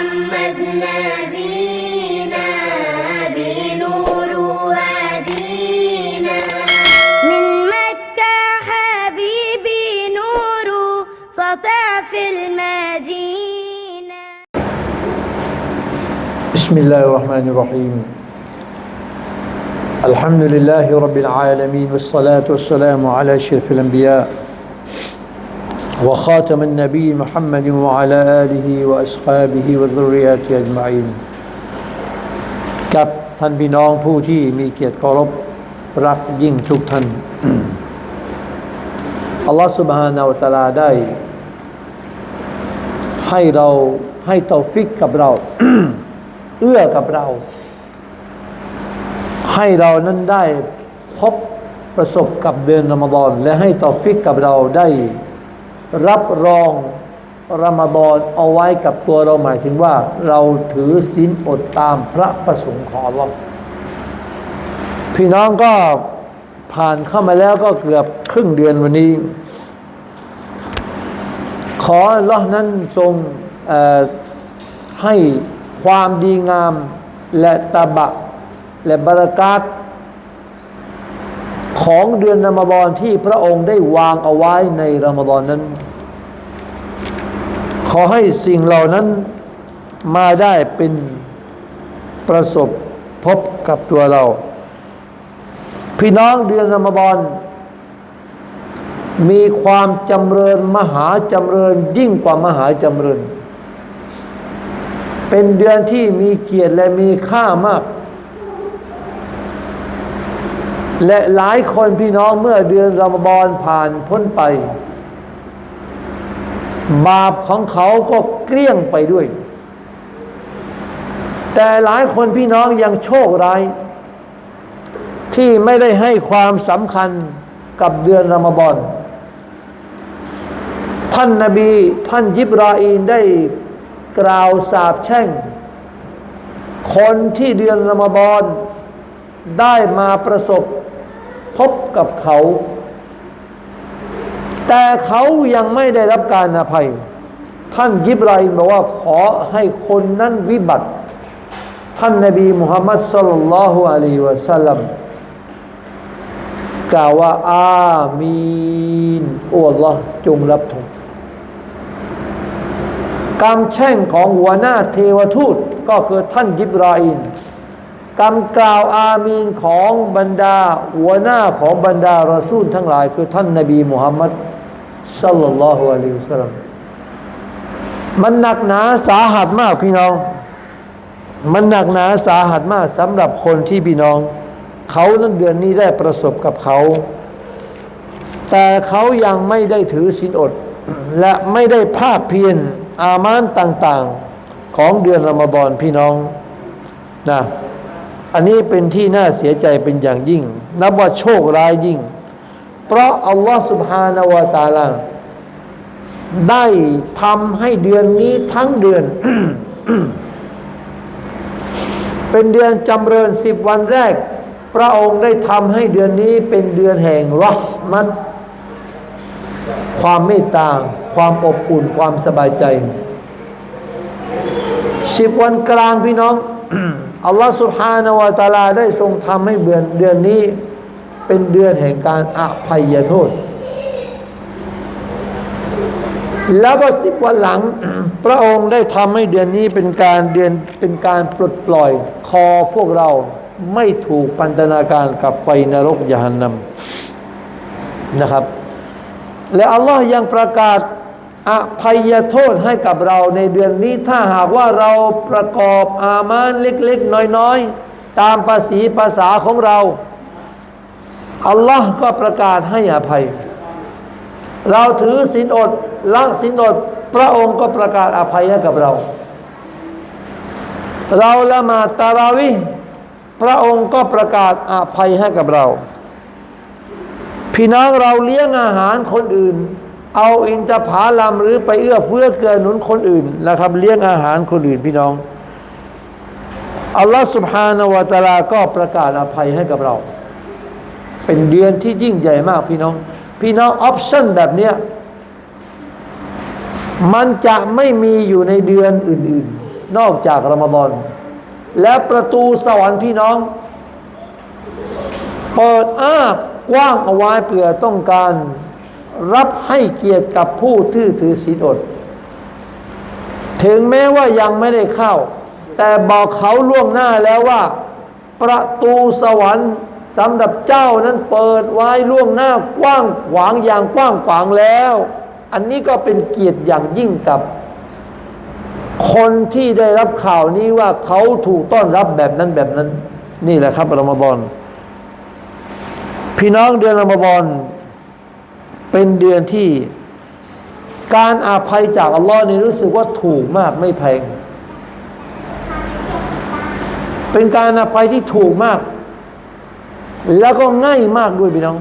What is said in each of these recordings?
محمد نبينا بنور وادينا من مكة حبيبي نور سطع في المدينة. بسم الله الرحمن الرحيم. الحمد لله رب العالمين والصلاة والسلام على أشرف الأنبياء. وخاتم النبي محمد وعلى آله وأصحابه وذرياته أجمعين กับท่านพี่น้องผู้ที่มีเกียรติเคารพรักยิ่งทุกท่าน อัลลอฮฺ سبحانه และ تعالى ได้ ให้เราให้เตาฟิกกับเรา เอื้อกับเรา ให้เรานั้นได้พบประสบกับเดือนรอมฎอน และให้ตอฟิกกับเราได้ รับรองรอมฎอนเอาไว้กับตัวเราหมายถึงว่า เราถือศีลอดตามพระประสงค์ของอัลลอฮ์พี่น้องก็ผ่านเข้ามาแล้วก็เกือบครึ่งเดือนวันนี้ ขออัลลอฮ์นั้นทรงให้ความดีงามและตะบะและบารักาต ของเดือนรอมฎอนที่พระองค์ได้วางเอาไว้ในรอมฎอนนั้น ขอให้สิ่งเหล่านั้นมาได้เป็นประสบพบกับตัวเรา พี่น้องเดือนรอมฎอนมีความจำเริญมหาจำเริญยิ่งกว่ามหาจำเริญ เป็นเดือนที่มีเกียรติและมีค่ามาก และหลายคนพี่น้องเมื่อเดือนรอมฎอนผ่านพ้นไป บาปของเขาก็เกลี้ยงไปด้วย แต่หลายคนพี่น้องยังโชคร้าย ที่ไม่ได้ให้ความสำคัญกับเดือนรอมฎอนท่านนาบีท่านยิบราอีนได้กล่าวสาบแช่ง คนที่เดือนรอมฎอนได้มาประสบ บกับเขา แต่เขายังไม่ได้รับการอภัย ท่านยิบราอินบอกว่าขอให้คนนั้นวิบัติ ท่านนบีมุฮัมมัดสุลลัลลอฮุอะลัยฮิวะสัลลัมกล่าวว่าอามีนโอ้ลอจงรับถูกคำแช่งของหัวหน้าเทวทูตก็คือท่านยิบราอิน คำกล่าวอามีนของบรรดา หัวหน้าของบรรดารอซูลทั้งหลาย คือท่านนบีมุฮัมมัดสัลลัลลอฮุอะลัยฮิวสัลลัมมันหนักหนาสาหัสมากพี่น้อง มันหนักหนาสาหัสมากสำหรับคนที่พี่น้อง เขานั้นเดือนนี้ได้ประสบกับเขา แต่เขายังไม่ได้ถือศีลอด และไม่ได้ภาคเพียรอามานต่าง ๆ ของเดือนรอมฎอนพี่น้องนะ อันนี้เป็นที่น่าเสียใจเป็นอย่างยิ่ง นับว่าโชคร้ายยิ่ง เพราะอัลลอฮฺสุบฮานาวาตาลาได้ทำให้เดือนนี้ทั้งเดือน เป็นเดือนจำเริญสิบวันแรก พระองค์ได้ทำให้เดือนนี้เป็นเดือนแห่งรหมัดความเมตตา ความอบอุ่นความสบายใจสิบวันกลางพี่น้อง อัลลอฮฺสุบฮานาวะตาลาได้ทรงทำให้เดือนเดือนนี้เป็นเดือนแห่งการอภัยโทษ แล้วก็สิบวันหลัง พระองค์ได้ทำให้เดือนนี้เป็นการเดือนเป็นการปลดปล่อยคอพวกเราไม่ถูกปันตนาการกับไฟนรกยานนำนะครับ และอัลลอฮ์ยังประกาศ อภัยโทษให้กับเราในเดือนนี้ถ้าหากว่าเราประกอบอามานเล็กๆ น้อยๆ ตามภาษีภาษาของเรา อัลลอฮ์ก็ประกาศให้อภัย เราถือศีลอดละศีลอด พระองค์ก็ประกาศอภัยให้กับเรา เราละหมาดตาราวิพระองค์ก็ประกาศอภัยให้กับเรา พี่น้องเราเลี้ยงอาหารคนอื่น เอาอินทผาลัมหรือไปเอื้อเฟื้อเกื้อหนุนคนอื่นนะครับเลี้ยงอาหารคนอื่นพี่น้องอัลลอฮฺสุบฮานาวะตาลาก็ประกาศอภัยให้กับเรา เป็นเดือนที่ยิ่งใหญ่มากพี่น้อง พี่น้องออปชั่นแบบเนี้ยมันจะไม่มีอยู่ในเดือนอื่น ๆ นอกจากรอมฎอนและประตูสวรรค์พี่น้อง เปิดอ้ากว้างเอาไว้เพื่อต้องการ รับให้เกียรติกับผู้ที่ถือศีลอด ถึงแม้ว่ายังไม่ได้เข้า แต่บอกเขาล่วงหน้าแล้วว่า ประตูสวรรค์สำหรับเจ้านั้นเปิดไว้ล่วงหน้ากว้างขวางอย่างกว้างขวางแล้ว อันนี้ก็เป็นเกียรติอย่างยิ่งกับ คนที่ได้รับข่าวนี้ว่าเขาถูกต้อนรับแบบนั้นแบบนั้น นี่แหละครับรมฎอนพี่น้องเดือนรมฎอน เป็นเดือนที่ การอาภัยจากอัลลอฮ์นี่รู้สึกว่าถูกมากไม่แพง เป็นการอาภัยที่ถูกมาก แล้วก็ง่ายมากด้วยพี่น้อง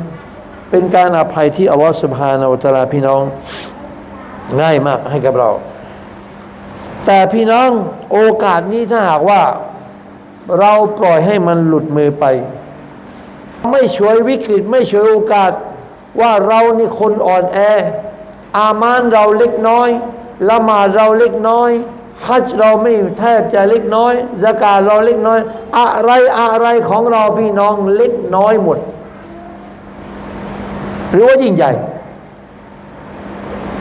เป็นการอาภัยที่อัลลอฮ์สุบฮานาอัลตาลาพี่น้อง ง่ายมากให้กับเรา แต่พี่น้องโอกาสนี้ถ้าหากว่าเราปล่อยให้มันหลุดมือไป ไม่ช่วยวิกฤตไม่ช่วยโอกาส ว่าเรานี่คนอ่อนแอ อามานเราเล็กน้อยละหมาดเราเล็กน้อยฮัจเราไม่แทบจะเล็กน้อยสกาเราเล็กน้อย อะไรอะไรของเราพี่น้องเล็กน้อยหมด หรือว่ายิ่งใหญ่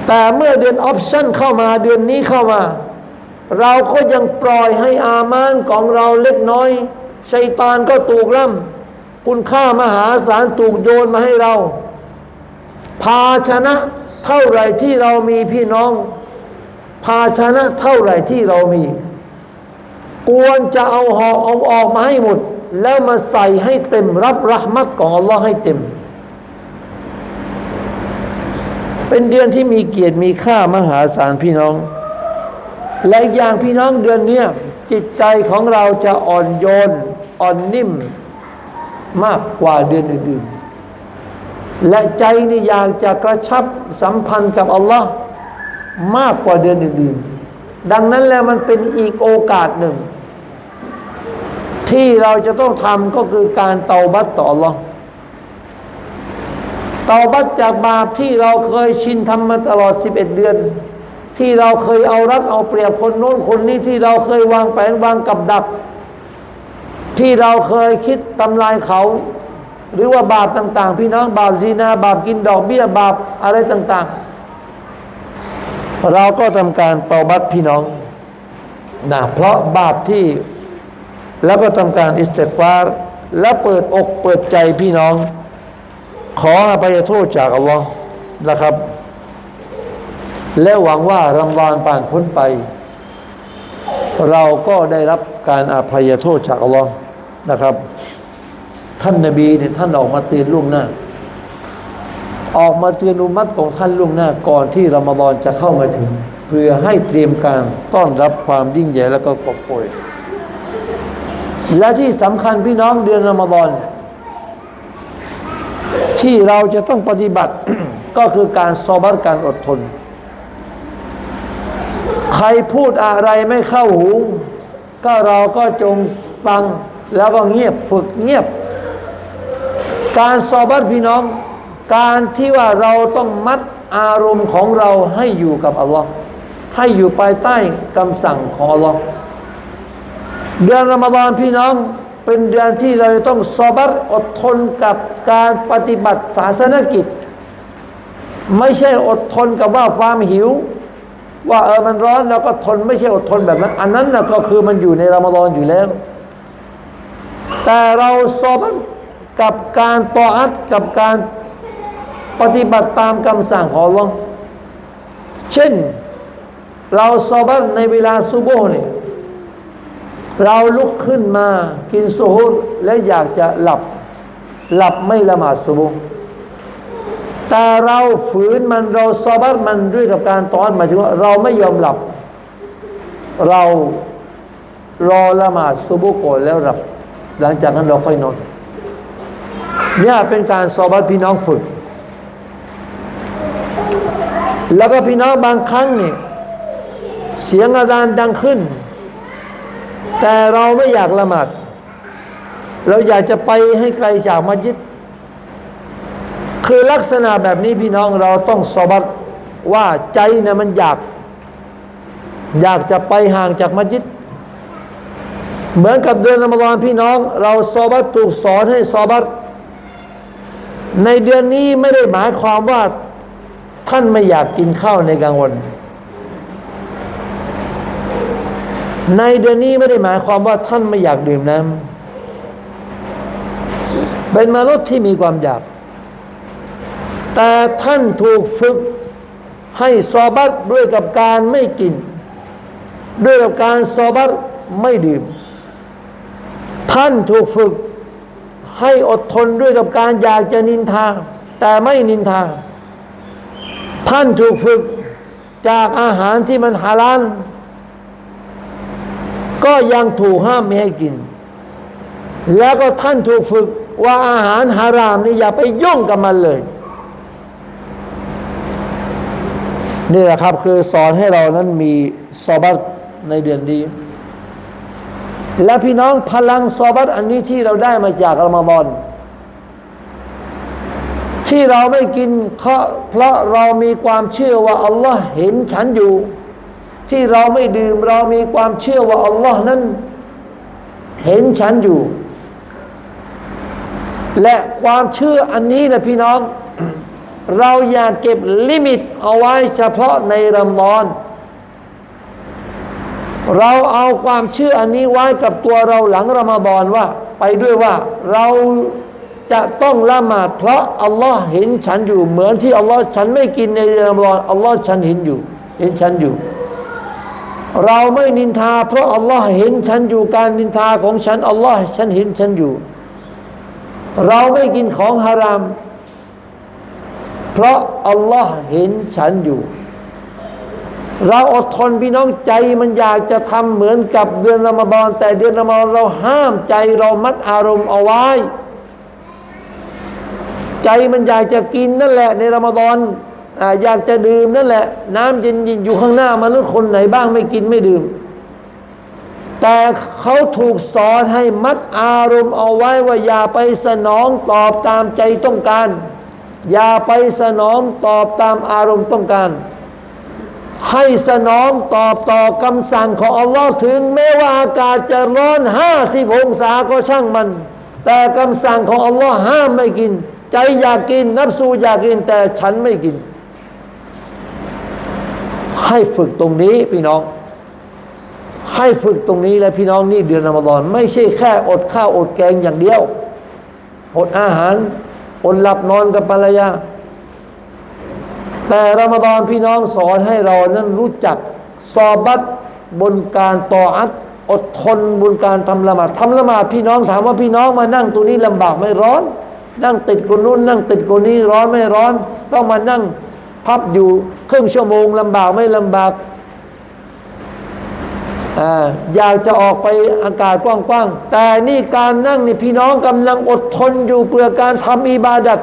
แต่เมื่อเดือนออปชั่นเข้ามาเดือนนี้เข้ามา เราก็ยังปล่อยให้อามานของเราเล็กน้อยชัยตานก็ถูกล่ำคุณค่ามหาศาลถูกโยนมาให้เรา ภาชนะเท่าไหร่ที่เรามีพี่น้อง ภาชนะเท่าไหร่ที่เรามี ควรจะเอาห่อเอาออกมาให้หมด แล้วมาใส่ให้เต็มรับรหมัดของอัลลอฮ์ให้เต็ม เป็นเดือนที่มีเกียรติมีค่ามหาศาลพี่น้อง และอย่างพี่น้องเดือนนี้จิตใจของเราจะอ่อนโยนอ่อนนิ่มมากกว่าเดือนอื่นๆ และใจนี่อยากจะกระชับสัมพันธ์กับอัลลอฮ์มากกว่าเดือนอื่นๆ ดังนั้นแล้วมันเป็นอีกโอกาสหนึ่ง ที่เราจะต้องทำก็คือการเตาบัตต่ออัลลอฮ์เตาบัตจากบาปที่เราเคยชินทำมาตลอด 11 เดือน ที่เราเคยเอารัดเอาเปรียบคนโน้นคนนี้ที่เราเคยวางแผนวางกับดัก ที่เราเคยคิดทำลายเขา หรือว่าบาปต่าง ๆ พี่น้องบาปซีนาบาปกินดอกเบี้ยบาปอะไรต่าง ๆ เราก็ทำการเตาบัตพี่น้องนะเพราะบาปที่แล้วก็ทำการอิสติกฟารและเปิดอกเปิดใจพี่น้อง ขออภัยโทษจากอัลลอฮ์นะครับ และหวังว่ารำวานผ่านพ้นไป เราก็ได้รับการอภัยโทษจากอัลลอฮ์นะครับ ท่านนบีเนี่ยท่านออกมาเตือนล่วงหน้า ออกมาเตือนอุมัตของท่านล่วงหน้า ก่อนที่รอมฎอนจะเข้ามาถึง เพื่อให้เตรียมการต้อนรับความยิ่งใหญ่แล้วก็กอบโกยและที่สำคัญพี่น้องเดือนรอมฎอนที่เราจะต้องปฏิบัติก็คือการซอบัตการอดทน ใครพูดอะไรไม่เข้าหู ก็เราก็จงฟังแล้วก็เงียบฝึกเงียบ การซอบัตพี่น้อง การที่ว่าเราต้องมัดอารมณ์ของเราให้อยู่กับอัลลอฮ์ให้อยู่ภายใต้คำสั่งของอัลลอฮ์เดือนรอมฎอนพี่น้องเป็นเดือนที่เราจะต้องซอบัตอดทนกับการปฏิบัติศาสนกิจ ไม่ใช่อดทนกับว่าความหิว ว่าเออมันร้อนเราก็ทนไม่ใช่อดทนแบบนั้น อันนั้นนะก็คือมันอยู่ในรอมฎอนอยู่แล้ว แต่เราซอบัต กับการตออัดกับการปฏิบัติตามคำสั่งของลลอฮ์เช่น เราซอบัตในเวลาซุโบเนี่ยเราลุกขึ้นมากินซูฮุรและอยากจะหลับ หลับไม่ละหมาดซุโบห์แต่เราฝืนมันเราซอบัตมันด้วยกับการตอนหมายถึงว่าเราไม่ยอมหลับ เรารอละหมาดซุโบห์ก่อนแล้วหลับ หลังจากนั้นเราค่อยนอน เนี่ยเป็นการซอบัตพี่น้องฝึก แล้วก็พี่น้องบางครั้งเนี่ยเสียงอาดานดังขึ้น แต่เราไม่อยากละหมาดเราอยากจะไปให้ไกลจากมัสยิด คือลักษณะแบบนี้พี่น้องเราต้องสอบัตว่าใจเนี่ยมันอยาก อยากจะไปห่างจากมัสยิด เหมือนกับเดือนรอมฎอนพี่น้อง เราซอบัตถูกสอนให้ซอบัต ในเดือนนี้ไม่ได้หมายความว่าท่านไม่อยากกินข้าวในกลางวัน ในเดือนนี้ไม่ได้หมายความว่าท่านไม่อยากดื่มน้ำเป็นมนุษย์ที่มีความอยาก แต่ท่านถูกฝึกให้ซอบัตด้วยกับการไม่กิน ด้วยกับการซอบัตไม่ดื่ม ท่านถูกฝึก ให้อดทนด้วยกับการอยากจะนินทา แต่ไม่นินทา ท่านถูกฝึกจากอาหารที่มันฮาลาลก็ยังถูกห้ามไม่ให้กิน แล้วก็ท่านถูกฝึกว่าอาหารฮารามนี่อย่าไปยุ่งกับมันเลยนี่แหละครับคือสอนให้เรานั้นมีซอบัตในเดือนนี้ และพี่น้องพลังซอบัตอันนี้ที่เราได้มาจากรอมฎอนที่เราไม่กินเพราะเพราะเรามีความเชื่อว่าอัลลอฮ์เห็นฉันอยู่ ที่เราไม่ดื่มเรามีความเชื่อว่าอัลลอฮ์นั้น เห็นฉันอยู่ และความเชื่ออันนี้นะพี่น้อง เราอย่าเก็บลิมิตเอาไว้เฉพาะในรอมอน เราเอาความเชื่ออันนี้ไว้กับตัวเราหลังรอมฎอนว่า ไปด้วยว่าเราจะต้องละหมาดเพราะอัลลอฮ์เห็นฉันอยู่ เหมือนที่อัลลอฮ์ฉันไม่กินในรอมฎอนอัลลอฮ์ฉันเห็นอยู่ เห็นฉันอยู่ เราไม่นินทา เพราะอัลลอฮ์เห็นฉันอยู่การนินทาของฉันอัลลอฮ์ฉันเห็นฉันอยู่ เราไม่กินของฮาราม เพราะอัลลอฮ์เห็นฉันอยู่ เราอดทนพี่น้องใจมันอยากจะทำเหมือนกับเดือนรอมฎอนแต่เดือนรอมฎอนเราห้ามใจเรามัดอารมณ์เอาไว้ ใจมันอยากจะกินนั่นแหละ ในรอมฎอนออยากจะดื่มนั่นแหละ น้ำเย็นๆอยู่ข้างหน้ามันุษย์คนไหนบ้างไม่กินไม่ดื่ม แต่เขาถูกสอนให้มัดอารมณ์เอาไว้ว่าอย่าไปสนองตอบตามใจต้องการ อย่าไปสนองตอบตามอารมณ์ต้องการ ให้สนองตอบต่อคำสั่งของอัลลอฮ์ถึงแม้ว่าอากาศจะร้อนห้าสิบองศาก็ช่างมัน แต่คำสั่งของอัลลอฮ์ห้ามไม่กิน ใจอยากกินนับสูอยากกินแต่ฉันไม่กิน ให้ฝึกตรงนี้พี่น้อง ให้ฝึกตรงนี้และพี่น้องนี่เดือนอมฎอนไม่ใช่แค่อดข้าวอดแกงอย่างเดียว อดอาหาร อดหลับนอนกับภรรยา แต่รอมฎอนพี่น้องสอนให้เรานั้นรู้จักซอบัตบนการต่ออัดอดทนบนการทำละหมาดทำละหมาดพี่น้องถามว่าพี่น้องมานั่งตรงนี้ลำบากไม่ร้อน นั่งติดคนนู้นนั่งติดคนนี้ร้อนไม่ร้อน ต้องมานั่งพับอยู่ครึ่งชั่วโมงลำบากไม่ลำบากอ่าอยากจะออกไปอากาศกว้างๆ แต่นี่การนั่งนี่พี่น้องกำลังอดทนอยู่เพื่อการทำอิบาดัต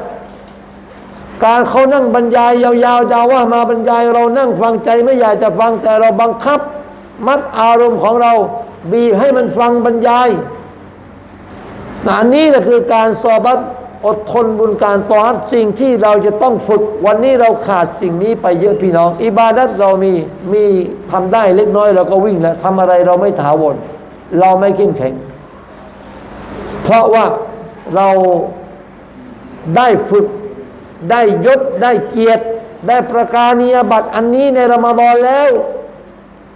การเขานั่งบรรยายยาวๆดาว่ามาบรรยายเรานั่งฟังใจไม่อยากจะฟังแต่เราบังคับ มัดอารมณ์ของเรา บีให้มันฟังบรรยายอันนี้แหละคือการสอบัตอดทนบนการต่อฮัดสิ่งที่เราจะต้องฝึก วันนี้เราขาดสิ่งนี้ไปเยอะพี่น้อง อิบาดัตเรามีมีทำได้เล็กน้อยเราก็วิ่งแล้วทำอะไรเราไม่ถาวรเราไม่เข้มแข็ง เพราะว่าเราได้ฝึก ได้ยศได้เกียรติ ได้ประกาศนียบัตรอันนี้ในรอมฎอนแล้ว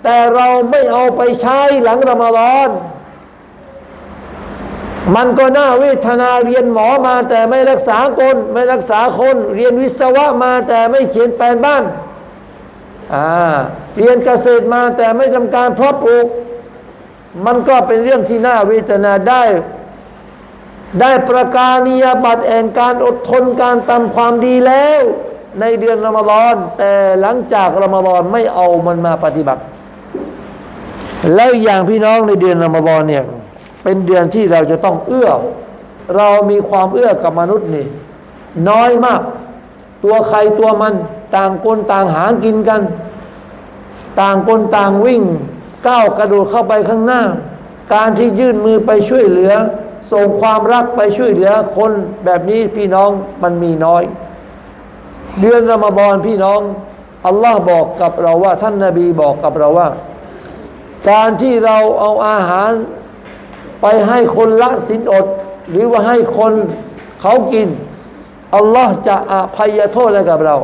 แต่เราไม่เอาไปใช้หลังรอมฎอนมันก็น่าเวทนาเรียนหมอมาแต่ไม่รักษาคน ไม่รักษาคน เรียนวิศวะมาแต่ไม่เขียนแผนบ้านอ่าเรียนเกษตรมาแต่ไม่ทำการเพาะปลูก มันก็เป็นเรื่องที่น่าเวทนาได้ ได้ประกาศนียบัตรแห่งการอดทนการทำความดีแล้ว ในเดือนรอมฎอน แต่หลังจากรอมฎอนไม่เอามันมาปฏิบัติ แล้วอย่างพี่น้องในเดือนรอมฎอนเนี่ยเป็นเดือนที่เราจะต้องเอื้อ เรามีความเอื้อกับมนุษย์นี่ น้อยมาก ตัวใครตัวมันต่างคนต่างหากินกัน ต่างคนต่างวิ่งก้าวกระโดดเข้าไปข้างหน้า การที่ยื่นมือไปช่วยเหลือ ส่งความรักไปช่วยเหลือคนแบบนี้พี่น้องมันมีน้อย เดือนรอมฎอนพี่น้องอัลลอฮ์บอกกับเราว่า ท่านนาบีบอกกับเราว่า การที่เราเอาอาหารไปให้คนละสินอด หรือว่าให้คนเขากินอัลลอฮ์จะอภัยโทษอะไรกับเรา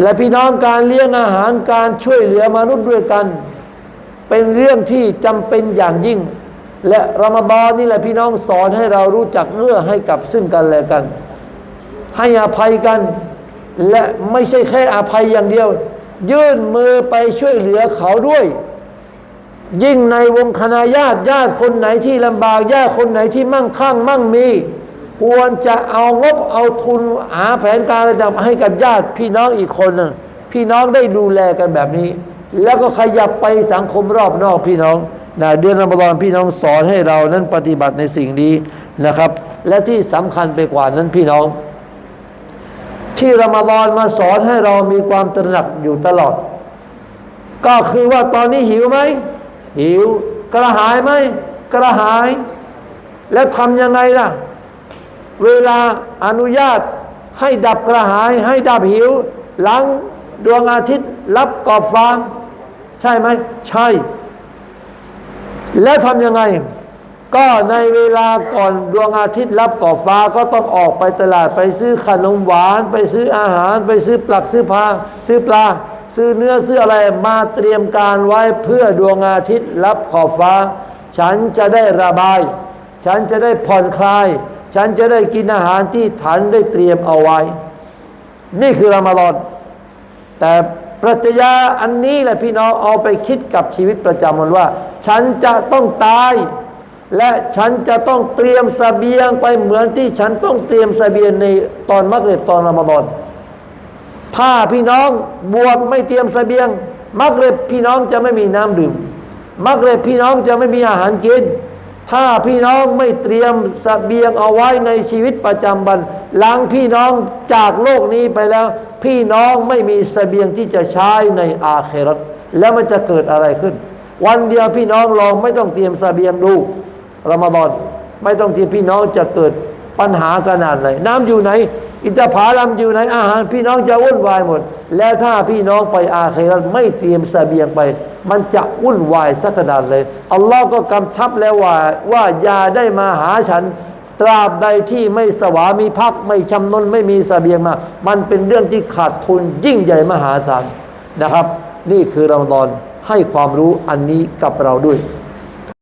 และพี่น้องการเลี้ยงอาหารการช่วยเหลือมนุษย์ด้วยกัน เป็นเรื่องที่จำเป็นอย่างยิ่ง และรอมฎอนนี่แหละพี่น้องสอนให้เรารู้จักเอื้อให้กับซึ่งกันและกัน ให้อภัยกัน และไม่ใช่แค่อภัยอย่างเดียว ยื่นมือไปช่วยเหลือเขาด้วย ยิ่งในวงคณะญาติญาติคนไหนที่ลำบากญาติคนไหนที่มั่งคั่งมั่งมี ควรจะเอางบเอาทุนหาแผนการระดับให้กับญาติพี่น้องอีกคนหนึงพี่น้องได้ดูแลกันแบบนี้ แล้วก็ขยับไปสังคมรอบนอกพี่น้อง นะเดือนรอมฎอนพี่น้องสอนให้เรานั้นปฏิบัติในสิ่งนี้นะครับ และที่สำคัญไปกว่านั้นพี่น้อง ที่รอมฎอนมาสอนให้เรามีความตระหนักอยู่ตลอด ก็คือว่าตอนนี้หิวไหมหิวกระหายไหมกระหาย แล้วทำยังไงล่ะ เวลาอนุญาตให้ดับกระหาย ให้ดับหิว หลังดวงอาทิตย์รับกอบฟางใช่ไหมใช่ แล้วทำยังไง ก็ในเวลาก่อนดวงอาทิตย์รับกอบฟ้าก็ต้องออกไปตลาดไปซื้อขนมหวาน ไปซื้ออาหาร ไปซื้อปลักซื้อพาซื้อปลา ซื้อเนื้อซื้ออะไรมาเตรียมการไว้เพื่อดวงอาทิตย์รับขอบฟ้า ฉันจะได้ระบาย ฉันจะได้ผ่อนคลาย ฉันจะได้กินอาหารที่ฉันได้เตรียมเอาไว้ นี่คือรามฎอน แต่ปรัชญาอันนี้แหละพี่น้องเอาไปคิดกับชีวิตประจำวันว่า ฉันจะต้องตาย และฉันจะต้องเตรียมสเสบียงไปเหมือนที่ฉันต้องเตรียมสเสบียงในตอนมักเริบตอนรอมฎอนถ้าพี่น้องบวชไม่เตรียมสเสบียง มักเริบพี่น้องจะไม่มีน้ำดื่ม มักเริบพี่น้องจะไม่มีอาหารกิน ถ้าพี่น้องไม่เตรียมสเสบียงเอาไว้ในชีวิตประจำวัน หลังพี่น้องจากโลกนี้ไปแล้ว พี่น้องไม่มีเสบียงที่จะใช้ในอาเครัตแล้วมันจะเกิดอะไรขึ้น วันเดียวพี่น้องลองไม่ต้องเตรียมเสบียงดูรอมฎอนไม่ต้องเตรียมพี่น้องจะเกิดปัญหาขนาดไหนน้ำอยู่ไหน อินทผลัมอยู่ไหนอาหารพี่น้องจะวุ่นวายหมด แล้วถ้าพี่น้องไปอาเครัตไม่เตรียมเสบียงไป มันจะวุ่นวายสักขนาดเลยอัลลอฮ์ก็กำชับแล้วว่าว่าอย่าได้มาหาฉัน ตราบใดที่ไม่สวามีพักไม่ชำนนไม่มีเสบียงมา มันเป็นเรื่องที่ขาดทุนยิ่งใหญ่มหาศาลนะครับ นี่คือรอมฎอนให้ความรู้อันนี้กับเราด้วย